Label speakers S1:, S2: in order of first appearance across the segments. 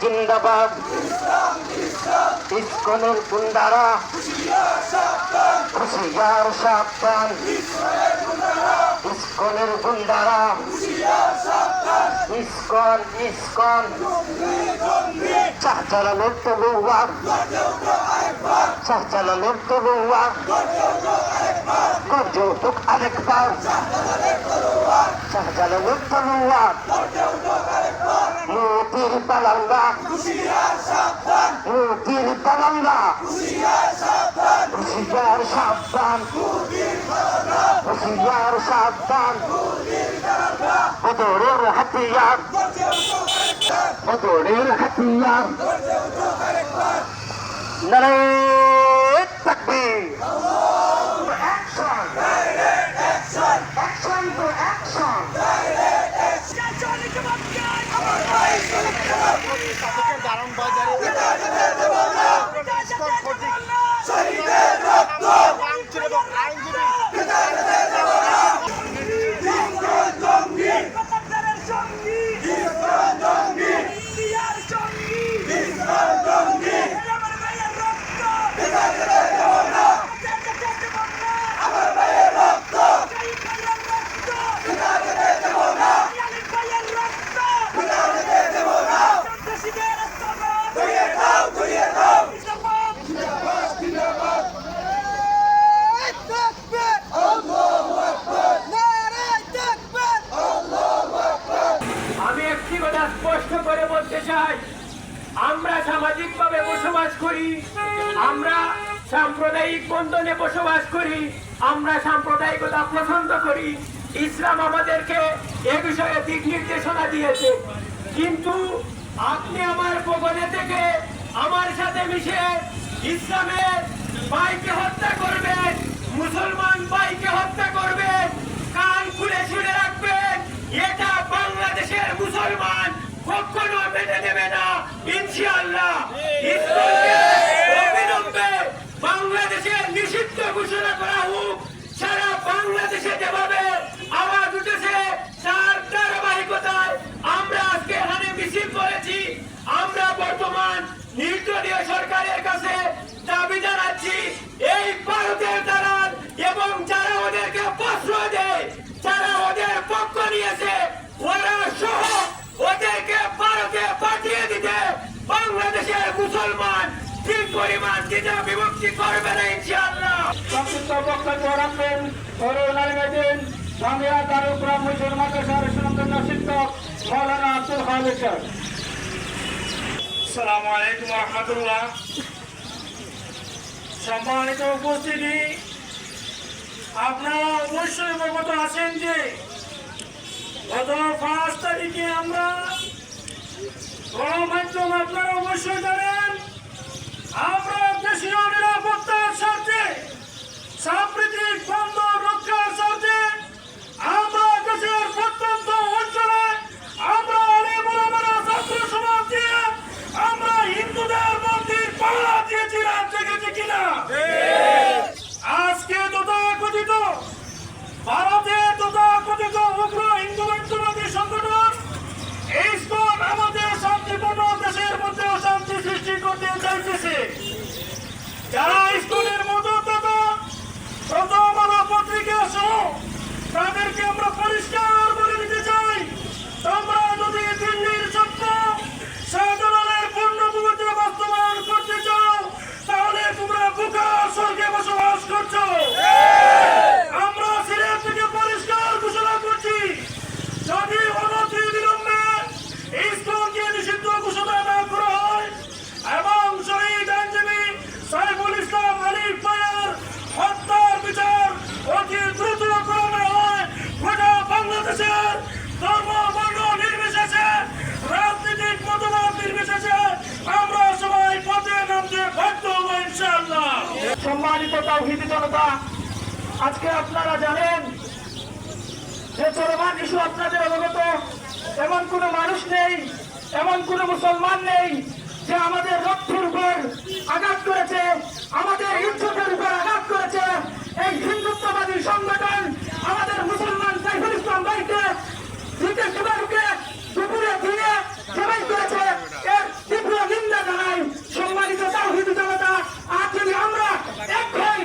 S1: জিন্দাবাদ। ইস্কনের গুন্ডারা। হুশিয়ার সাবধান। ইস্কনের গুন্ডারা। ইস্কন ইস্কন। শাহজালালের তলুয়ার শাহজালালের তলুয়ার গর্জে উঠুক আরেকবার। শাহজালালের তলুয়ার মোতির পালাঙ্গা মোতির পালাঙ্গা হুশিয়ার সাবধান। হুশিয়ার সাবধান। বদরের হাতিয়ার। বদরের হাতিয়ার। নারে তাকবীর। অ্যাকশন। Action to action.
S2: আমি Thank you. আমরা সাম্প্রদায়িকতা পছন্দ করি। ইসলাম আমাদেরকে এ বিষয়ে দিক নির্দেশনা দিয়েছে। কিন্তু আপনি আমার পগনে থেকে আমার সাথে মিশে ইসলামের ভাইকে হত্যা করবেন, মুসলমান ভাইকে হত্যা করবেন, কান খুলে শুনে রাখবেন, এটা বাংলাদেশের মুসলমান কখনো মেনে নেবে না, ইনশাআল্লাহ। ইসলামকে বাংলাদেশের নিষিদ্ধ ঘোষণা করা হোক, সারা বাংলাদেশে যেভাবে আওয়াজ উঠেছে, তার ধারাবাহিকতায় আমরা আজকে এখানে মিছিল করেছি। আমরা বর্তমান নির্দলীয় সরকারের কাছে দাবি জানাচ্ছি, এই ভারতের দালাল এবং যারা ওদেরকে প্রশ্রয় দেয়, যারা ওদের পক্ষ নিয়েছে, ওরা সহ ওদেরকে ভারতে পাঠিয়ে দিতে বাংলাদেশের মুসলমান পরিমাণ দ্বিধা বিভক্তি করবে না ইনশাআল্লাহ।
S3: সংক্ষিপ্ত বক্তব্য রাখবেন। তরুণ আলমেদিন জামিয়া দারুগ্রাম মিশন মাদ্রাসার সুনন্দন শিক্ষক মৌলানা আব্দুল খালিদ স্যার। সালামু আলাইকুম রহমতুল্লাহ। সম্মানিত উপস্থিতি আপনারা অবশ্যই অবগত আছেন যে গত পাঁচ তারিখে আমরা গণমাধ্যম আপনারা অবশ্যই জানেন। আমরা দেশীয় নিরাপত্তার স্বার্থে সাম্প্রতিক বন্দর রক্ষার স্বার্থে আমরা দেশের প্রত্যন্ত অঞ্চলে আমরা অনেক বড় বড় ছাত্র সমাজ দিয়ে আমরা হিন্দুদের মন্দির পাহারা দিয়েছিলাম দেখেছি কিনা? আজকে তথাকথিত ভারতের তথাকথিত উগ্র হিন্দু চলমান ইস্যু আপনাদের অবগত। এমন কোনো মানুষ নেই, এমন কোনো মুসলমান নেই যে আমাদের রক্তের উপর আঘাত করেছে, আমাদের ইজ্জতের উপর আঘাত করেছে। এই হিন্দুত্ববাদী সংগঠন আমাদের মুসলমান সাইফুল ইসলাম ভাইকে জিতেশবাবুকে দুপুরে দিয়ে সবাই করেছে। এর
S4: তীব্র নিন্দা জানাই সম্মানিত তাহিদ জনতা। আজ যদি আমরা এক হয়ে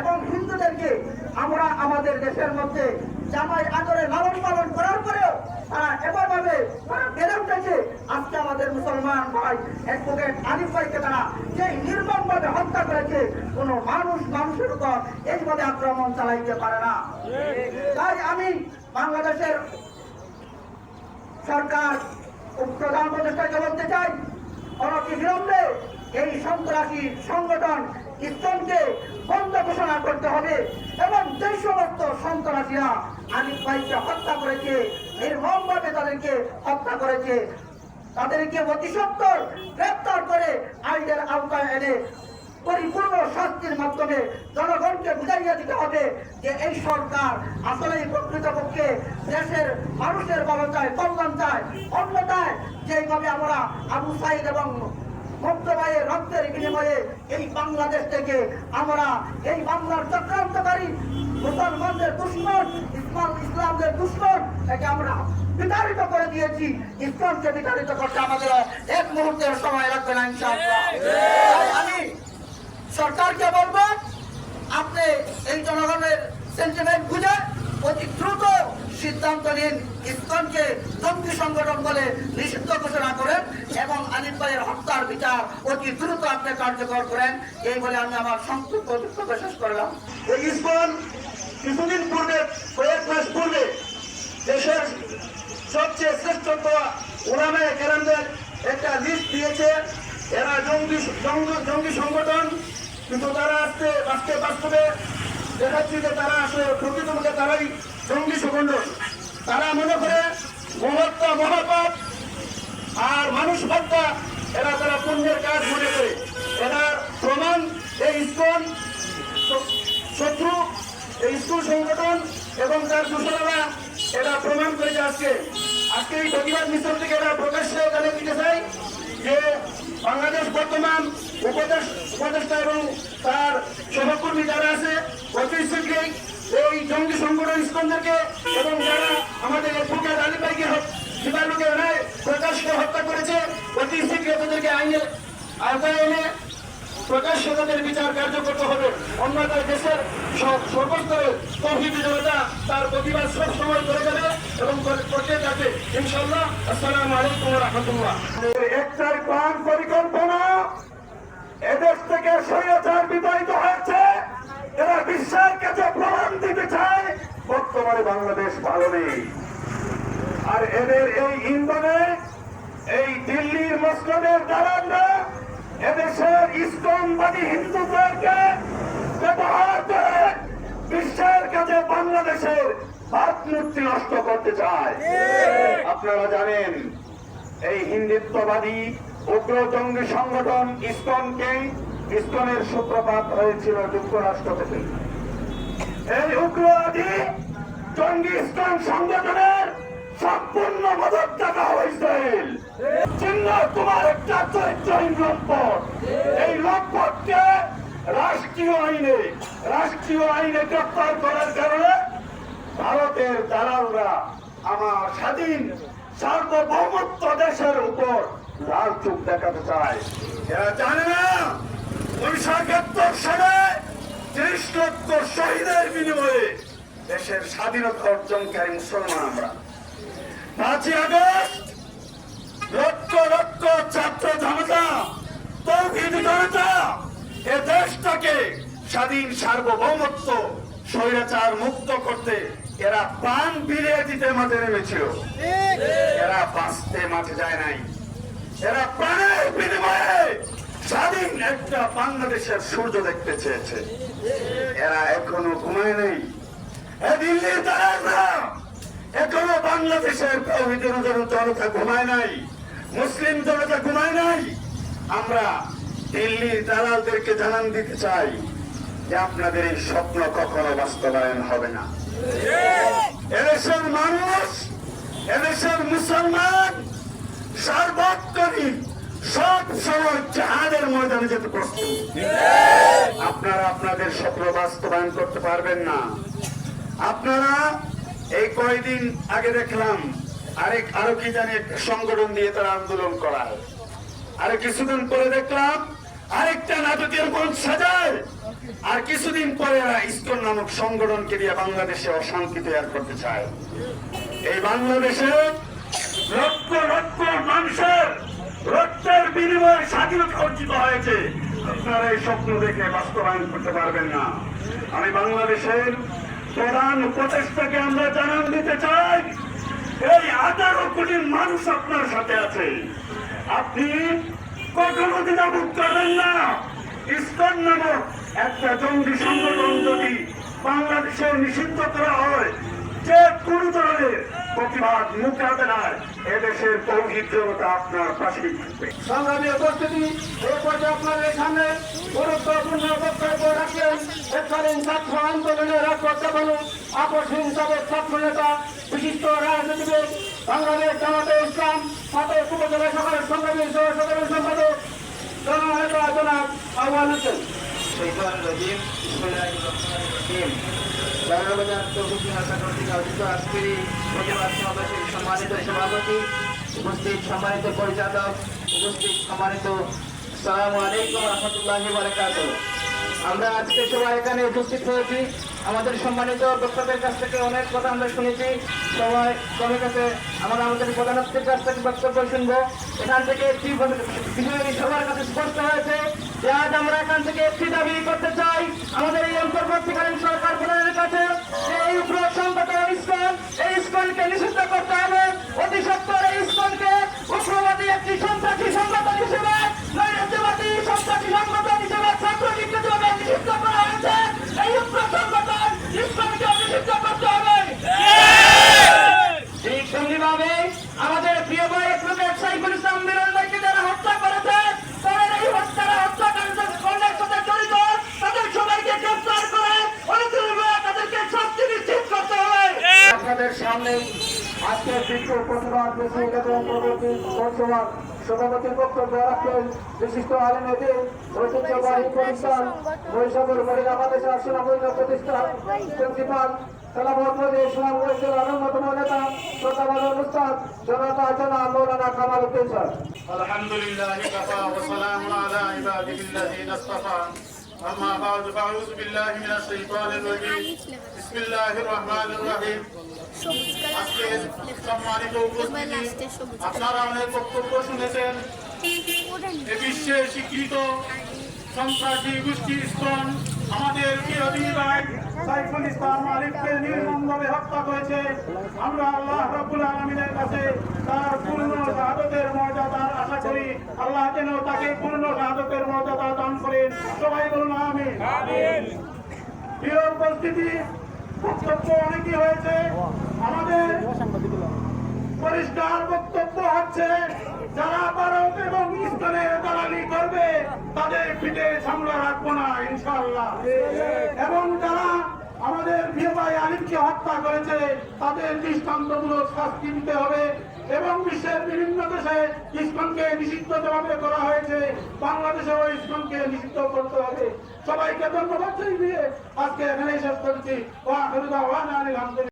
S5: এবং হিন্দুদেরকে আমরা আমাদের দেশের মধ্যে জামাই আদরে লালন পালন করার পরেও তারা এমনভাবে তারা বেড়ে উঠেছে। আজকে আমাদের মুসলমান ভাই অ্যাডভোকেট আলিফ ভাইকে তারা যে নির্মমভাবে হত্যা করেছে, কোনো মানুষ মানুষের উপর এইভাবে আক্রমণ চালাইতে পারে না। তাই আমি বাংলাদেশের সরকার প্রধান উপদেষ্টাকে বলতে চাই, অনতি বিলম্বে এই সন্ত্রাসী সংগঠন ইসলামকে বন্ধ ঘোষণা করতে হবে এবং যে সমস্ত সন্ত্রাসীরা আলিফ ভাইকে হত্যা করেছে নির্মমভাবে তাদেরকে হত্যা করেছে, তাদেরকে অতি সত্তর গ্রেপ্তার করে আইনের আওতায় এনে পরিপূর্ণ শাস্তির মাধ্যমে জনগণকে বুঝাইয়া দিতে হবে যে এই সরকার আসলে প্রকৃতপক্ষে দেশের মানুষের ভালো চায় কল্যাণ চায় অন্যতায় যেভাবে আমরা আবু সাইদ এবং মুক্তবাইয়ের রক্তের বিনিময়ে এই বাংলাদেশ থেকে আমরা এই বাংলার চক্রান্তকারী মুসলমানদের দুশ্মন, ইসলাম, ইসলামদের দুশ্মন একে আমরা বিতাড়িত করে দিয়েছি। ইসলামকে বিতাড়িত করতে আমাদের এক মুহূর্তের সময় লাগবে না আমি সরকারকে বলব, আপনি এই জনগণের সেন্টিমেন্ট বুঝে অতি দ্রুত সিদ্ধান্ত নিন, ইসকনকে জঙ্গি সংগঠন বলে নিষিদ্ধ ঘোষণা করেন এবং আলিফ ভাইয়ের হত্যার বিচার অতি দ্রুত আপনি কার্যকর করেন। এই বলে আমি আমার সংক্ষিপ্ত বক্তব্য শেষ করলাম।
S6: এই ইস্কন কিছুদিন পূর্বে, কয়েক মাস পূর্বে দেশের সবচেয়ে শ্রেষ্ঠত্ব ওলামায় কেরামদের একটা লিস্ট দিয়েছে। এরা জঙ্গি জঙ্গ- সংগঠন, কিন্তু তারা আজকে আজকে বাস্তবে দেখাচ্ছি যে তারা আসলে প্রকৃতপক্ষে তারাই জঙ্গি সংগঠন তারা মনে করে মহত্তা মহাপাপ আর মানুষ হত্যা এরা তারা পুণ্যের কাজ মনে করে। এরা প্রমাণ, এই ইস্কন শত্রু, এই স্কুল সংগঠন এবং তার দূষণরা এরা প্রমাণ করেছে আজকে আজকে এই প্রতিবাদ মিছিল থেকে এরা প্রকাশ্যে জানিয়ে দিতে চাই যে বাংলাদেশ বর্তমান উপদেশ উপদেষ্টা এবং তার সহকর্মী যারা আছে শীঘ্রই এই জঙ্গি সংগঠন ইস্কনদেরকে এবং যারা আমাদের ফুকের আলী ভাইকে জীবাণুকে প্রকাশ্যে হত্যা করেছে, অতি শীঘ্র তাদেরকে আইনের আওতায় এনে প্রকাশ্যে বিচার কার্য করতে হবে। অন্যথায় দেশের সর্বস্তরে তৌহিদি জনতা তার প্রতিবাদ সব সময় করে যাবে এবং করতে থাকবে ইনশাল্লাহ আসসালামু আলাইকুম রহমতুল্লাহ। একটাই প্রাণ পরিকল্পনা এদেশ থেকে স্বৈরাচার হয়েছে। এরা বিশ্বের কাছে প্রমাণ দিতে চায়, বর্তমানে বাংলাদেশ ভালো নেই। আর এদের এই ইন্ধনে এই দিল্লির মসজিদের দালালরা এদেশের ইসলামবাদী হিন্দুদেরকে ব্যবহার করে বিশ্বের কাছে বাংলাদেশের ভাবমূর্তি নষ্ট করতে চায়। আপনারা জানেন এই হিন্দুত্ববাদী উগ্র জঙ্গি সংগঠন ইসকনকে ইসকনের সূত্রপাত হয়েছিল যুক্তরাষ্ট্র থেকে। এই উগ্রবাদী জঙ্গি ইসলাম সংগঠনের সম্পূর্ণ মদত টাকা হয়েছে। চিহ্ন তোমার একটা চরিত্রহীন লম্পট এই লম্পটকে রাষ্ট্রীয় আইনে রাষ্ট্রীয় আইনে গ্রেপ্তার করার কারণে ভারতের দালালরা আমার স্বাধীন সার্বভৌমত্ব দেশের উপর লাল চোখ দেখাতে চায়। এরা জানে না উনিশশো একাত্তর সালে ত্রিশ লক্ষ শহীদের বিনিময়ে দেশের স্বাধীনতা অর্জনকারী মুসলমান আমরা। পাঁচই আগস্ট, লক্ষ লক্ষ ছাত্র জনতা জনতা, এ দেশটাকে স্বাধীন সার্বভৌমত্ব, স্বৈরাচার মুক্ত করতে এরা প্রাণ বিলিয়ে দিতে মাঠে নেমেছিল। এরা বাঁচতে মাঠে যায় নাই। এরা প্রাণের বিনিময়ে স্বাধীন একটা বাংলাদেশের সূর্য দেখতে চেয়েছে। এরা এখনও ঘুমায় নেই। দিল্লির দালালরা এখনও বাংলাদেশের তৌহিদের জনতা ঘুমায় নাই, মুসলিম জনতা ঘুমায় নাই। আমরা দিল্লির দালালদেরকে জানান দিতে চাই যে আপনাদের এই স্বপ্ন কখনো বাস্তবায়ন হবে না। এদেশের মানুষ, এদেশের মুসলমান সার্বক্ষণিক সব সময় জাহাজের ময়দানে যেতে প্রস্তুত। আপনারা আপনাদের স্বপ্ন বাস্তবায়ন করতে পারবেন না। আপনারা এই কয়দিন আগে দেখলাম আরেক আরও কি জানি সংগঠন দিয়ে তারা আন্দোলন করায়। আরে কিছুদিন পরে দেখলাম আরেকটা নাটকের মঞ্চ সাজায়। আর কিছুদিন পরে ইসকন নামক সংগঠনকে দিয়ে বাংলাদেশে অশান্তি তৈরি করতে চায়। এই বাংলাদেশে লক্ষ লক্ষ মানুষের রক্তের বিনিময়ে স্বাধীনতা অর্জিত হয়েছে। আপনারা এই স্বপ্ন দেখে বাস্তবায়ন করতে পারবেন না। আমি বাংলাদেশের প্রধান উপদেষ্টাকে আমরা জানান দিতে চাই এই আঠারো কোটি মানুষ আপনার সাথে আছে। আপনি কখনো দ্বিধাবোধ করবেন না। ইস্কন নামক একটা জঙ্গি সংগঠন যদি বাংলাদেশে নিষিদ্ধ করা হয়, যে কোনো ধরনের প্রতিবাদ মুখে এদেশের তৌহিদ জনতা আপনার পাশে থাকবে।
S2: সংগ্রামী উপস্থিতি এই পর্যায়ে গুরুত্বপূর্ণ ছাত্র আন্দোলনের আকর্ষণ সাবেক ছাত্র নেতা বিশিষ্ট রাজনীতিবিদ, বাংলাদেশ জামাতে ইসলাম সাবেক উপজেলা সকালের সংগ্রামী সহ সাধারণ সম্পাদক, জননেতা জনাব আহ্বান হোসেন।
S7: শৈতান রহিম, বিসমিল্লাহির রহমানির রহিম। বাংলাবাজার চৌকুটি হাসা কর্তৃক আয়োজিত আজকের এই প্রতিবাদ সমাবেশের সম্মানিত পরিচালক, উপস্থিত সম্মানিত আলাইকুম আমরা আজকে সবাই এখানে উপস্থিত হয়েছি। আমাদের সম্মানিত বক্তাদের কাছ থেকে অনেক কথা আমরা শুনেছি। সবাই সবার কাছে আমরা আমাদের প্রধানমন্ত্রীর কাছ থেকে বক্তব্য শুনব। এখান থেকে একটি বিষয় সবার কাছে স্পষ্ট হয়েছে যে আজ আমরা এখান থেকে একটি দাবি করতে চাই। আমাদের এই অন্তর্বর্তীকালীন সরকার প্রধানের কাছে যে এই উগ্র সংগঠন ইস্কন এই ইস্কনকে নিষিদ্ধ করতে হবে। অতি সত্তর এই ইস্কনকে উগ্রবাদী একটি সন্ত্রাসী সংগঠন হিসেবে নৈরাজ্যবাদী সন্ত্রাসী সংগঠন
S2: আজকের বিক্ষোভ প্রতিবাদ মিছিল এবং পরবর্তী লোকসভার সভাপতির বক্তব্য রাখেন বিশিষ্ট আলিমেদের ঐতিহ্যবাহী প্রতিষ্ঠান বৈশাখের মহিলা বাংলাদেশের সেনাবাহিনী প্রতিষ্ঠান প্রিন্সিপাল খেলাফত মন্দির ইসলাম মসজিদের অন্যতম নেতা শ্রদ্ধাবাদ অনুষ্ঠান জনতা জনা মৌলানা কামাল উদ্দিন স্যার
S8: الحمد لله كفى وسلام على عباده الذين اصطفى أما بعد فأعوذ بالله من الشيطان الرجيم بسم الله الرحمن الرحيم আজকে সম্মানিত উপস্থিতি আপনারা অনেক বক্তব্য শুনেছেন। এ বিশ্বে স্বীকৃত সন্ত্রাসী গোষ্ঠী ইসকন আমাদের বিরোধী ভাই সাইফুল ইসলাম আলিফকে নির্মমভাবে হত্যা করেছে। আমরা আল্লাহ রাব্বুল আলামিনের কাছে তার পূর্ণ শাহাদতের মর্যাদা আশা করি। আল্লাহ যেন তাকে পূর্ণ শাহাদতের মর্যাদা দান করেন। সবাই বলুন আমিন। প্রিয় উপস্থিতি যারা ভারত এবং ইসলামের করবে, তাদের পিঠে সামলা রাখব না, ইনশাআল্লাহ। এবং যারা আমাদের প্রিয় ভাই আলিমকে হত্যা করেছে, তাদের দৃষ্টান্তমূলক শাস্তি দিতে হবে। এবং বিশ্বের বিভিন্ন দেশে ইসকনকে নিষিদ্ধ যেভাবে করা হয়েছে। বাংলাদেশেও ইসকনকে নিষিদ্ধ করতে হবে। সবাইকে ধন্যবাদ দিয়ে আজকে এখানেই শেষ করছি।